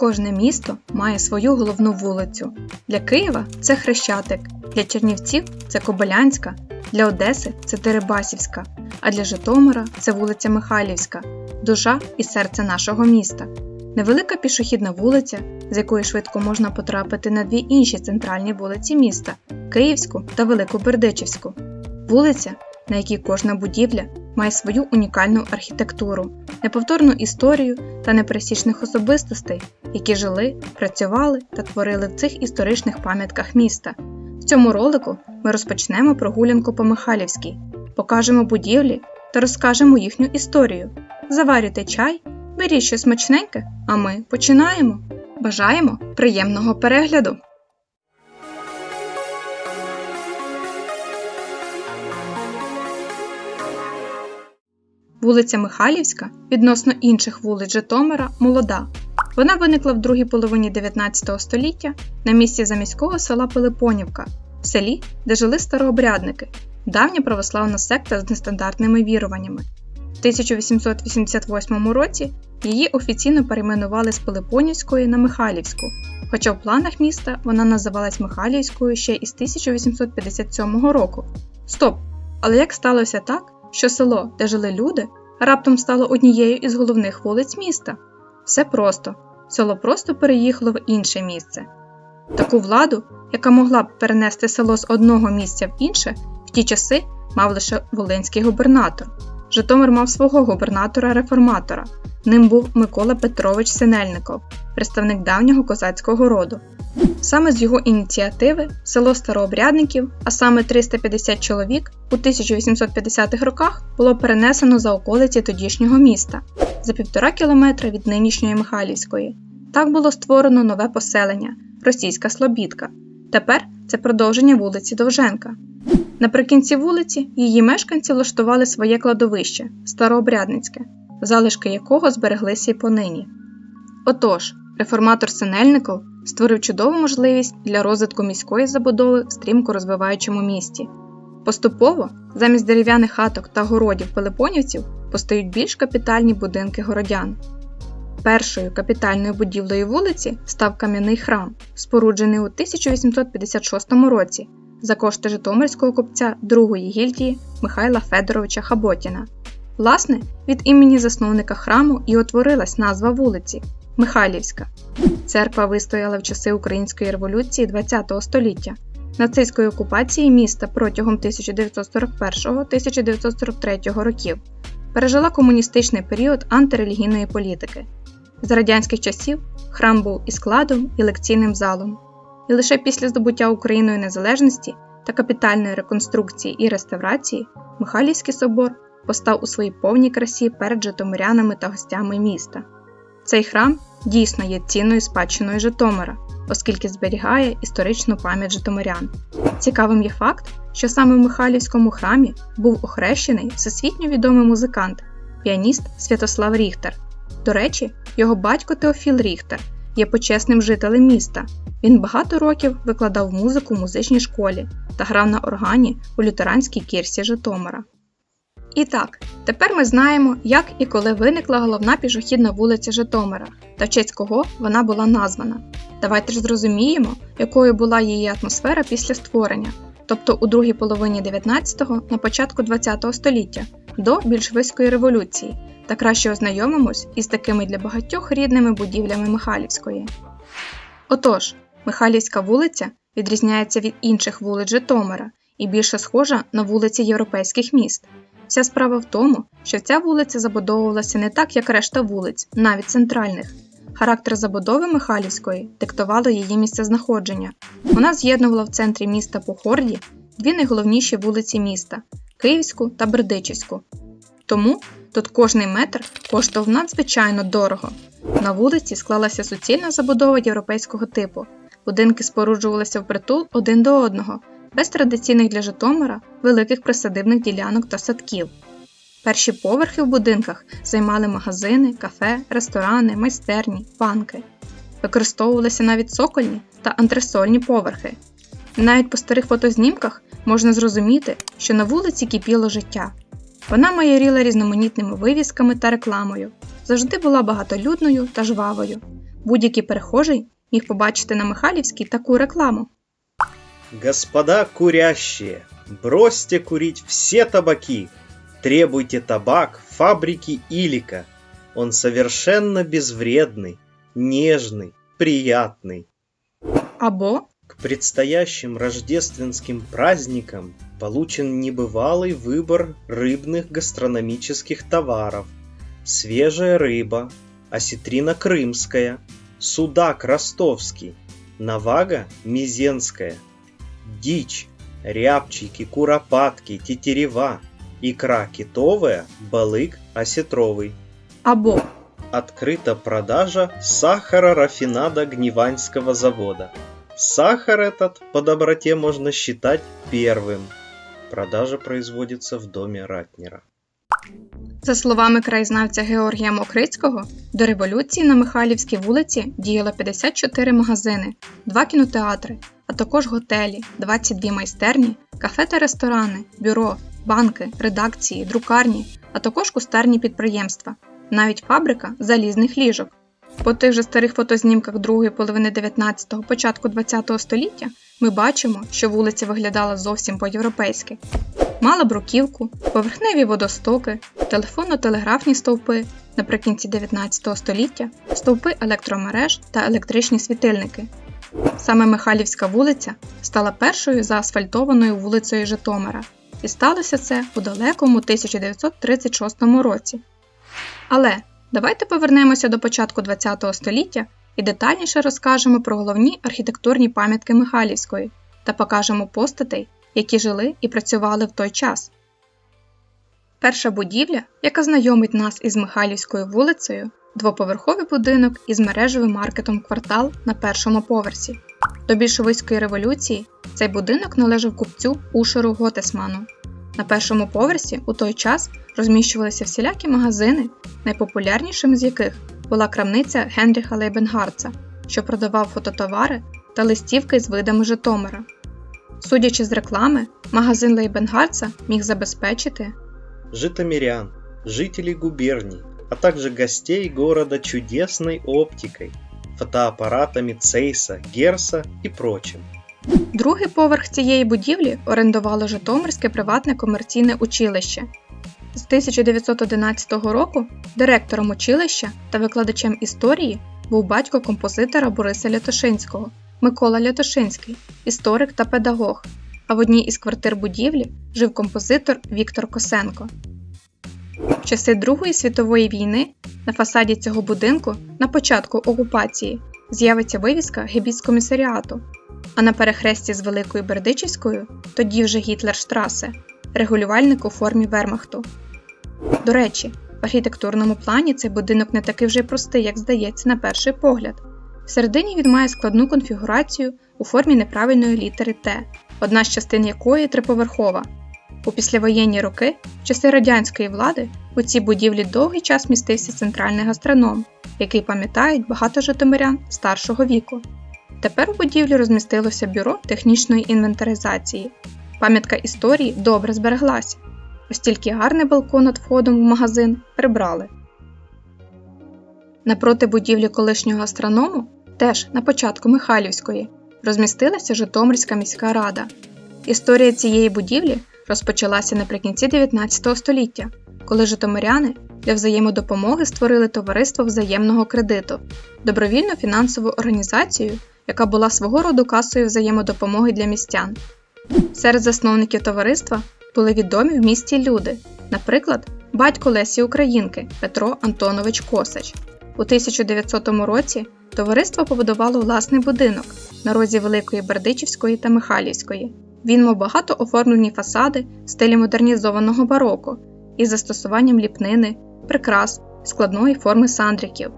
Кожне місто має свою головну вулицю. Для Києва це Хрещатик, для Чернівців це Кобилянська, для Одеси це Дерибасівська, а для Житомира це вулиця Михайлівська, душа і серце нашого міста. Невелика пішохідна вулиця, з якої швидко можна потрапити на дві інші центральні вулиці міста Київську та Велику Бердичівську. Вулиця, на якій кожна будівля має свою унікальну архітектуру, неповторну історію та непересічних особистостей, які жили, працювали та творили в цих історичних пам'ятках міста. В цьому ролику ми розпочнемо прогулянку по Михайлівській, покажемо будівлі та розкажемо їхню історію. Заварюйте чай, беріть щось смачненьке, а ми починаємо. Бажаємо приємного перегляду! Вулиця Михайлівська відносно інших вулиць Житомира молода. Вона виникла в другій половині 19 століття на місці заміського села Пилипонівка, в селі, де жили старообрядники, давня православна секта з нестандартними віруваннями. В 1888 році її офіційно перейменували з Пилипонівської на Михайлівську, хоча в планах міста вона називалась Михайлівською ще із 1857 року. Стоп! Але як сталося так, що село, де жили люди, раптом стало однією із головних вулиць міста? Все просто. Село просто переїхало в інше місце. Таку владу, яка могла б перенести село з одного місця в інше, в ті часи мав лише волинський губернатор. Житомир мав свого губернатора-реформатора. Ним був Микола Петрович Синельников, представник давнього козацького роду. Саме з його ініціативи село Старообрядників, а саме 350 чоловік, у 1850-х роках було перенесено за околиці тодішнього міста за півтора кілометра від нинішньої Михайлівської. Так було створено нове поселення Російська Слобідка. Тепер це продовження вулиці Довженка. Наприкінці вулиці її мешканці влаштували своє кладовище Старообрядницьке, залишки якого збереглися й понині. Отож, реформатор Синельников створив чудову можливість для розвитку міської забудови в стрімко розвиваючому місті. Поступово, замість дерев'яних хаток та городів пилипонівців, постають більш капітальні будинки городян. Першою капітальною будівлею вулиці став кам'яний храм, споруджений у 1856 році за кошти Житомирського купця другої гільдії Михайла Федоровича Хаботіна. Власне, від імені засновника храму і утворилась назва вулиці Михайлівська. Церква вистояла в часи Української революції ХХ століття, нацистської окупації міста протягом 1941-1943 років, пережила комуністичний період антирелігійної політики. За радянських часів храм був і складом, і лекційним залом. І лише після здобуття Україною незалежності та капітальної реконструкції і реставрації Михайлівський собор постав у своїй повній красі перед житомирянами та гостями міста. Цей храм дійсно є цінною спадщиною Житомира, оскільки зберігає історичну пам'ять Житомирян. Цікавим є факт, що саме в Михайлівському храмі був охрещений всесвітньо відомий музикант, піаніст Святослав Ріхтер. До речі, його батько Теофіл Ріхтер є почесним жителем міста. Він багато років викладав музику в музичній школі та грав на органі у лютеранській кірсі Житомира. І так, тепер ми знаємо, як і коли виникла головна пішохідна вулиця Житомира та в честь кого вона була названа. Давайте ж зрозуміємо, якою була її атмосфера після створення, тобто у другій половині 19-го на початку 20-го століття, до більшовицької революції, та краще ознайомимось із такими для багатьох рідними будівлями Михайлівської. Отож, Михайлівська вулиця відрізняється від інших вулиць Житомира і більше схожа на вулиці європейських міст. Вся справа в тому, що ця вулиця забудовувалася не так, як решта вулиць, навіть центральних. Характер забудови Михайлівської диктувало її місцезнаходження. Вона з'єднувала в центрі міста по хорді дві найголовніші вулиці міста Київську та Бердичівську. Тому тут кожний метр коштував надзвичайно дорого. На вулиці склалася суцільна забудова європейського типу. Будинки споруджувалися впритул один до одного, без традиційних для Житомира великих присадибних ділянок та садків. Перші поверхи в будинках займали магазини, кафе, ресторани, майстерні, банки. Використовувалися навіть цокольні та антресольні поверхи. Навіть по старих фотознімках можна зрозуміти, що на вулиці кипіло життя. Вона майоріла різноманітними вивісками та рекламою, завжди була багатолюдною та жвавою. Будь-який перехожий міг побачити на Михайлівській таку рекламу. Господа курящие, бросьте курить все табаки. Требуйте табак фабрики Илика. Он совершенно безвредный, нежный, приятный. Або К предстоящим рождественским праздникам получен небывалый выбор рыбных гастрономических товаров. Свежая рыба, осетрина крымская, судак ростовский, навага мизенская, дичь, рябчики, куропатки, тетерева, икра китовая, балык осетровый. або Открыта продажа сахара рафинада Гневаньского завода. Сахар этот по доброте можно считать первым. Продажа производится в доме Ратнера. За словами краєзнавця Георгія Мокрицького, до революції на Михайлівській вулиці діяло 54 магазини, 2 кінотеатри, а також готелі, 22 майстерні, кафе та ресторани, бюро, банки, редакції, друкарні, а також кустарні підприємства, навіть фабрика залізних ліжок. По тих же старих фотознімках другої половини 19-го, початку 20-го століття ми бачимо, що вулиця виглядала зовсім по-європейськи. Мала бруківку, поверхневі водостоки, телефонно-телеграфні стовпи, наприкінці 19 століття, стовпи електромереж та електричні світильники. Саме Михайлівська вулиця стала першою заасфальтованою вулицею Житомира, і сталося це у далекому 1936 році. Але давайте повернемося до початку ХХ століття і детальніше розкажемо про головні архітектурні пам'ятки Михайлівської та покажемо постатей, які жили і працювали в той час. Перша будівля, яка знайомить нас із Михайлівською вулицею, двоповерховий будинок із мережевим маркетом квартал на першому поверсі. До більшовицької революції цей будинок належав купцю Ушеру Готесману. На першому поверсі у той час розміщувалися всілякі магазини, найпопулярнішим з яких була крамниця Генріха Лейбенгарца, що продавав фототовари та листівки з видами Житомира. Судячи з реклами, магазин Лейбенгарца міг забезпечити Житомирян, жителей губерний, а также гостей города чудесной оптикой, фотоаппаратами Цейса, Герса и прочим. Другий поверх цієї будівлі орендувало Житомирське приватне комерційне училище. З 1911 року директором училища та викладачем історії був батько композитора Бориса Лятошинського Микола Лятошинський, історик та педагог. А в одній із квартир будівлі жив композитор Віктор Косенко. В часи Другої світової війни на фасаді цього будинку на початку окупації з'явиться вивіска Гебіцкомісаріату, а на перехресті з Великою Бердичівською, тоді вже Гітлерштрасе, регулювальник у формі Вермахту. До речі, в архітектурному плані цей будинок не такий вже простий, як здається на перший погляд. Всередині він має складну конфігурацію у формі неправильної літери Т, одна з частин якої триповерхова. У післявоєнні роки, в часи радянської влади, у цій будівлі довгий час містився центральний гастроном, який пам'ятають багато житомирян старшого віку. Тепер у будівлі розмістилося бюро технічної інвентаризації. Пам'ятка історії добре збереглася. Ось тільки гарний балкон над входом в магазин прибрали. Напроти будівлі колишнього астроному, теж на початку Михайлівської, розмістилася Житомирська міська рада. Історія цієї будівлі розпочалася наприкінці 19 століття, коли житомиряни для взаємодопомоги створили товариство взаємного кредиту, добровільну фінансову організацію, яка була свого роду касою взаємодопомоги для містян. Серед засновників товариства були відомі в місті люди, наприклад, батько Лесі Українки Петро Антонович Косач. У 1900 році товариство побудувало власний будинок на розі Великої Бердичівської та Михайлівської. Він мав багато оформлені фасади в стилі модернізованого бароко із застосуванням ліпнини, прикрас, складної форми сандриків.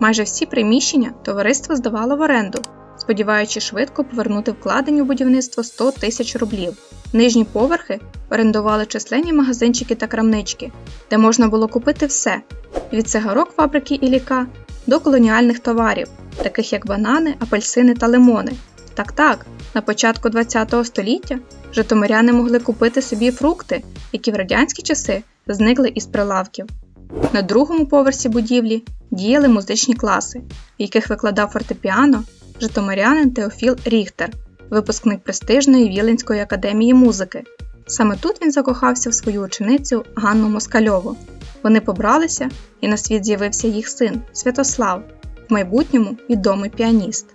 Майже всі приміщення товариство здавало в оренду, сподіваючись швидко повернути вкладені у будівництво 100 тисяч рублів. Нижні поверхи орендували численні магазинчики та крамнички, де можна було купити все від цигарок фабрики Іліка до колоніальних товарів, таких як банани, апельсини та лимони. Так так, на початку ХХ століття житомиряни могли купити собі фрукти, які в радянські часи зникли із прилавків. На другому поверсі будівлі діяли музичні класи, в яких викладав фортепіано житомирянин Теофіл Ріхтер, випускник престижної Віленської академії музики. Саме тут він закохався в свою ученицю Ганну Москальову. Вони побралися, і на світ з'явився їх син Святослав, в майбутньому відомий піаніст.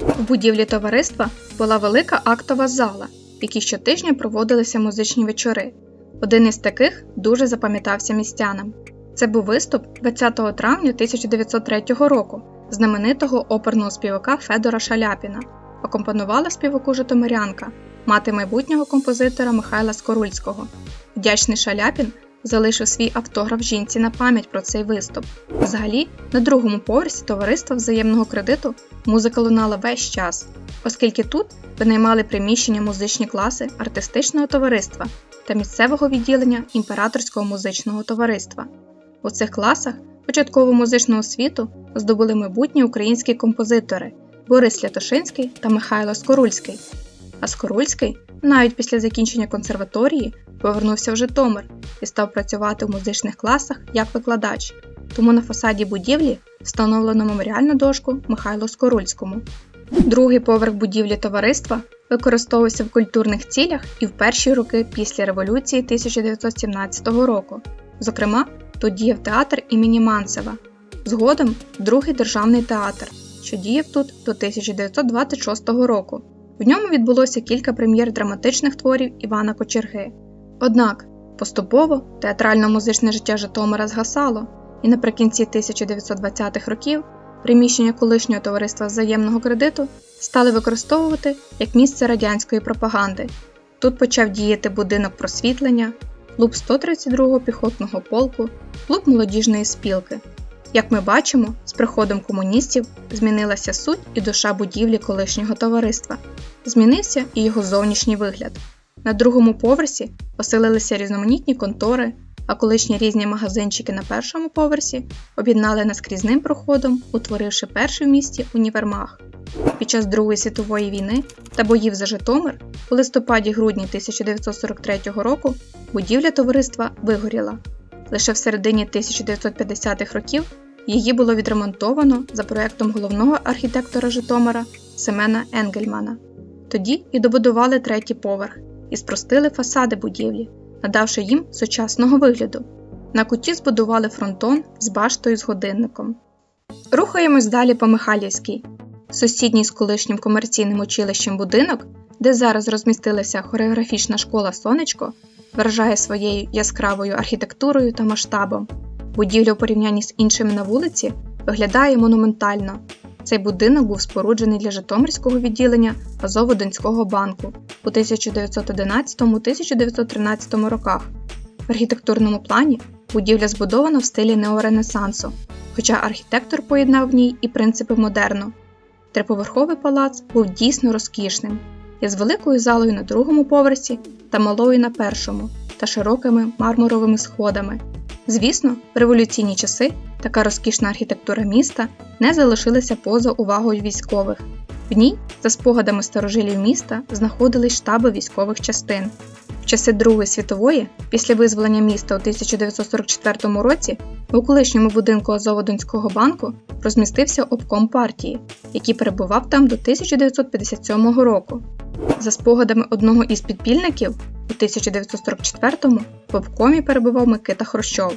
В будівлі товариства була велика актова зала, в якій щотижня проводилися музичні вечори. Один із таких дуже запам'ятався містянам. Це був виступ 20 травня 1903 року знаменитого оперного співака Федора Шаляпіна. Акомпонувала співаку Житомирянка, мати майбутнього композитора Михайла Скорульського. Вдячний Шаляпін залишив свій автограф жінці на пам'ять про цей виступ. Взагалі, на другому поверсі товариства взаємного кредиту музика лунала весь час, оскільки тут винаймали приміщення музичні класи артистичного товариства та місцевого відділення імператорського музичного товариства. У цих класах початкову музичну освіту здобули майбутні українські композитори Борис Лятошинський та Михайло Скорульський. А Скорульський, навіть після закінчення консерваторії, повернувся в Житомир і став працювати в музичних класах як викладач. Тому на фасаді будівлі встановлено меморіальну дошку Михайлу Скорульському. Другий поверх будівлі товариства використовувався в культурних цілях і в перші роки після революції 1917 року. Зокрема, тут діяв театр імені Манцева, згодом другий державний театр, що діяв тут до 1926 року. В ньому відбулося кілька прем'єр драматичних творів Івана Кочерги. Однак поступово театрально-музичне життя Житомира згасало, і наприкінці 1920-х років приміщення колишнього товариства взаємного кредиту стали використовувати як місце радянської пропаганди. Тут почав діяти будинок просвітлення, клуб 132-го піхотного полку, клуб молодіжної спілки. Як ми бачимо, з приходом комуністів змінилася суть і душа будівлі колишнього товариства. Змінився і його зовнішній вигляд. На другому поверсі оселилися різноманітні контори, а колишні різні магазинчики на першому поверсі об'єднали наскрізним проходом, утворивши перший в місті універмаг. Під час Другої світової війни та боїв за Житомир у листопаді-грудні 1943 року будівля товариства вигоріла. Лише в середині 1950-х років її було відремонтовано за проектом головного архітектора Житомира Семена Енгельмана. Тоді і добудували третій поверх і спростили фасади будівлі, надавши їм сучасного вигляду. На куті збудували фронтон з баштою з годинником. Рухаємось далі по Михайлівській. Сусідній з колишнім комерційним училищем будинок, де зараз розмістилася хореографічна школа Сонечко, вражає своєю яскравою архітектурою та масштабом. Будівля у порівнянні з іншими на вулиці виглядає монументально. Цей будинок був споруджений для Житомирського відділення Азово-Донського банку у 1911-1913 роках. В архітектурному плані будівля збудована в стилі неоренесансу, хоча архітектор поєднав в ній і принципи модерну. Триповерховий палац був дійсно розкішним, із великою залою на другому поверсі та малою на першому, та широкими мармуровими сходами. Звісно, в революційні часи така розкішна архітектура міста не залишилася поза увагою військових. В ній, за спогадами старожилів міста, знаходились штаби військових частин. В часи Другої світової, після визволення міста у 1944 році, у колишньому будинку Азово-Донського банку розмістився обком партії, який перебував там до 1957 року. За спогадами одного із підпільників, у 1944-му в обкомі перебував Микита Хрущов.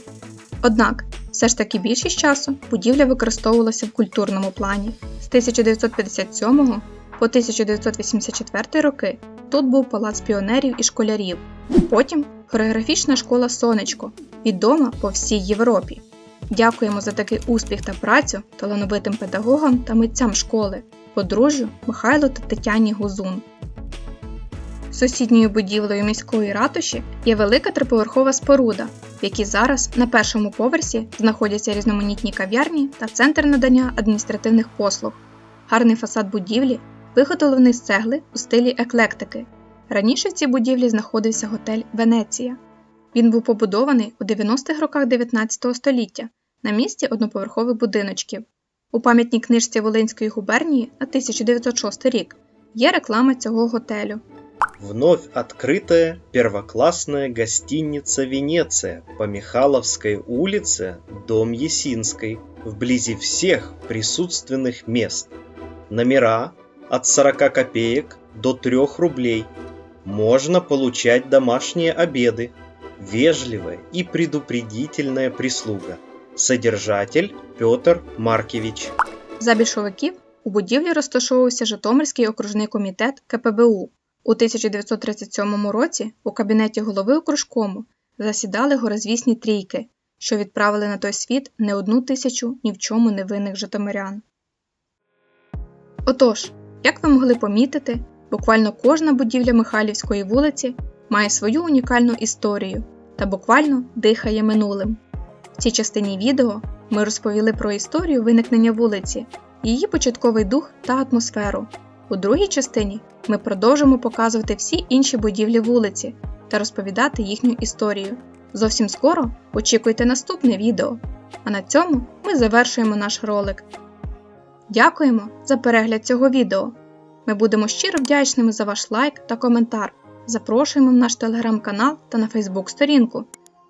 Однак, все ж таки більшість часу будівля використовувалася в культурному плані. З 1957 по 1984 роки тут був палац піонерів і школярів. Потім хореографічна школа Сонечко, відома по всій Європі. Дякуємо за такий успіх та працю талановитим педагогам та митцям школи, подружжю Михайлу та Тетяні Гузун. Сусідньою будівлею міської ратуші є велика триповерхова споруда, в якій зараз на першому поверсі знаходяться різноманітні кав'ярні та центр надання адміністративних послуг. Гарний фасад будівлі виготовлений з цегли у стилі еклектики. Раніше в цій будівлі знаходився готель Венеція. Він був побудований у 90-х роках 19 століття на місці одноповерхових будиночків. У пам'ятній книжці Волинської губернії на 1906 рік є реклама цього готелю. Вновь открытая первоклассная гостиница «Венеция» по Михайловской улице, дом Есинской, вблизи всех присутственных мест. Номера от 40 копеек до 3 рублей. Можно получать домашние обеды. Вежливая и предупредительная прислуга. Содержатель Петр Маркевич. За більшовиків у будівлі розташовувався Житомирський окружний комітет КПБУ. У 1937 році у кабінеті голови окружкому засідали горизвісні трійки, що відправили на той світ не одну тисячу ні в чому невинних житомирян. Отож, як ви могли помітити, буквально кожна будівля Михайлівської вулиці має свою унікальну історію та буквально дихає минулим. В цій частині відео ми розповіли про історію виникнення вулиці, її початковий дух та атмосферу. У другій частині ми продовжимо показувати всі інші будівлі вулиці та розповідати їхню історію. Зовсім скоро очікуйте наступне відео. А на цьому ми завершуємо наш ролик. Дякуємо за перегляд цього відео. Ми будемо щиро вдячними за ваш лайк та коментар. Запрошуємо в наш телеграм-канал та на Фейсбук сторінку.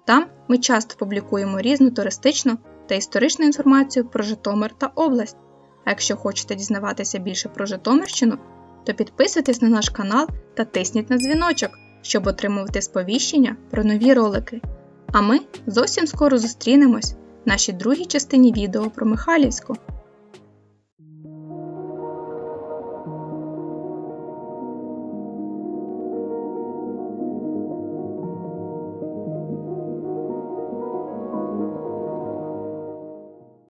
Там ми часто публікуємо різну туристичну та історичну інформацію про Житомир та область. А якщо хочете дізнаватися більше про Житомирщину, то підписуйтесь на наш канал та тисніть на дзвіночок, щоб отримувати сповіщення про нові ролики. А ми зовсім скоро зустрінемось в нашій другій частині відео про Михайлівську.